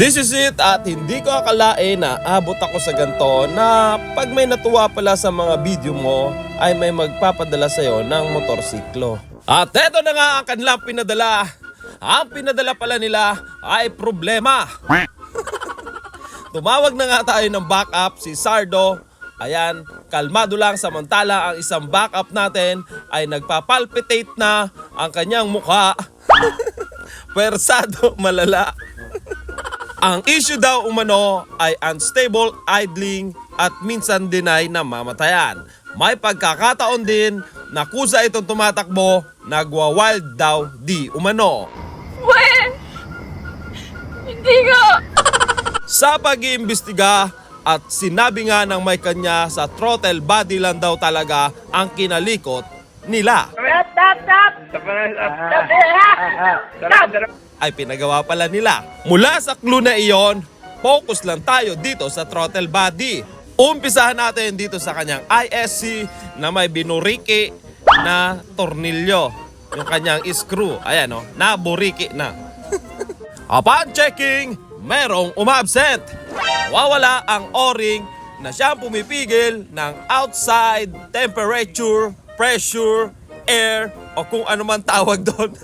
This is it at hindi ko akalain na abot ako sa ganito na pag may natuwa pala sa mga video mo ay may magpapadala sa'yo ng motorsiklo. At eto na nga ang kanilang pinadala. Ang pinadala pala nila ay problema. Tumawag na nga tayo ng backup si Sardo. Ayan, kalmado lang samantala ang isang backup natin ay nagpapalpitate na ang kanyang mukha. Persado malala. Ang issue daw umano ay unstable idling at minsan din ay namamatayan. May pagkakataon din na kusa itong tumatakbo, nagwa-wild daw di umano. When? Hindi nga. Sa pag-iimbestiga at sinabi nga ng may kanya sa throttle body lang daw talaga ang kinalikot nila. Stop, stop. Ay pinagawa pala nila. Mula sa clue na iyon, focus lang tayo dito sa throttle body. Umpisahan natin dito sa kanyang ISC na may binuriki na tornilyo. Yung kanyang screw. Ayan o, naburiki na. Upon checking, merong umabsent. Wawala ang o-ring na siyang pumipigil ng outside temperature, pressure, air, o kung ano man tawag doon.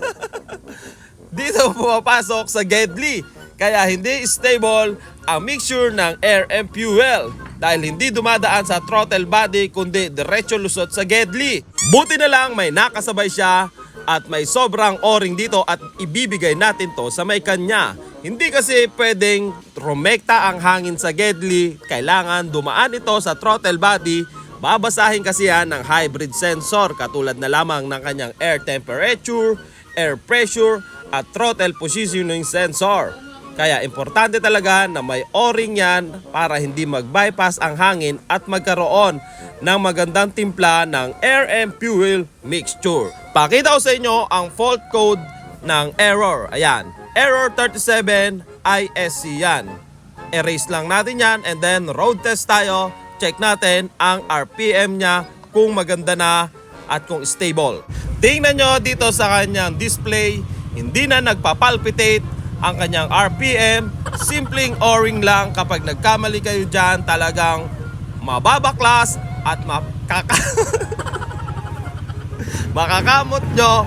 dito pumapasok sa Gedli. Kaya hindi stable ang mixture ng air and fuel dahil hindi dumadaan sa throttle body kundi diretso lusot sa Gedli. Buti na lang may nakasabay siya at may sobrang o-ring dito at ibibigay natin to sa may kanya. Hindi kasi pwedeng rumekta ang hangin sa Gedli, kailangan dumaan ito sa throttle body Babasahin kasi yan ng hybrid sensor katulad na lamang ng kanyang air temperature, air pressure at throttle positioning sensor. Kaya importante talaga na may o-ring yan para hindi mag-bypass ang hangin at magkaroon ng magandang timpla ng air and fuel mixture. Pakita ko sa inyo ang fault code ng error. Ayan, error 37 ISC yan. Erase lang natin yan and then road test tayo. Check natin ang RPM niya kung maganda na at kung stable. Tingnan nyo dito sa kanyang display, hindi na nagpapalpitate ang kanyang RPM. Simpleng o-ring lang kapag nagkamali kayo dyan talagang mababaklas at makaka... makakamot nyo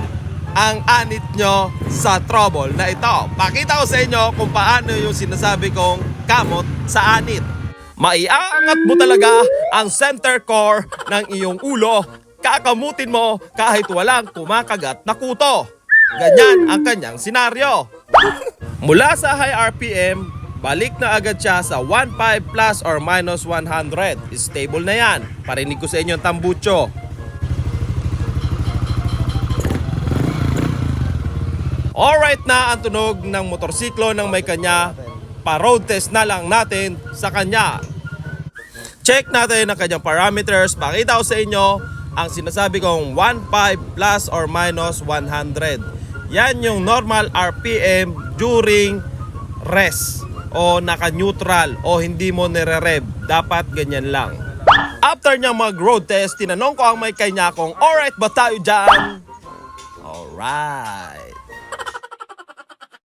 ang anit nyo sa trouble na ito. Pakita ko sa inyo kung paano yung sinasabi kong kamot sa anit. Maiaangat mo talaga ang center core ng iyong ulo. Kakamutin mo kahit walang kumakagat na kuto. Ganyan ang kanyang senaryo. Mula sa high RPM, balik na agad siya sa 1.5 plus or minus 100. Stable na yan. Parinig ko sa inyo ang tambucho. Alright na ang tunog ng motorsiklo ng may kanya. Pa-road test na lang natin sa kanya. Check natin ang kanyang parameters. Pakita ko sa inyo ang sinasabi kong 1.5 plus or minus 100. Yan yung normal RPM during rest o naka-neutral o hindi mo nire-rev. Dapat ganyan lang. After niya mag-road test, tinanong ko ang may kanya kung alright ba tayo dyan? Alright.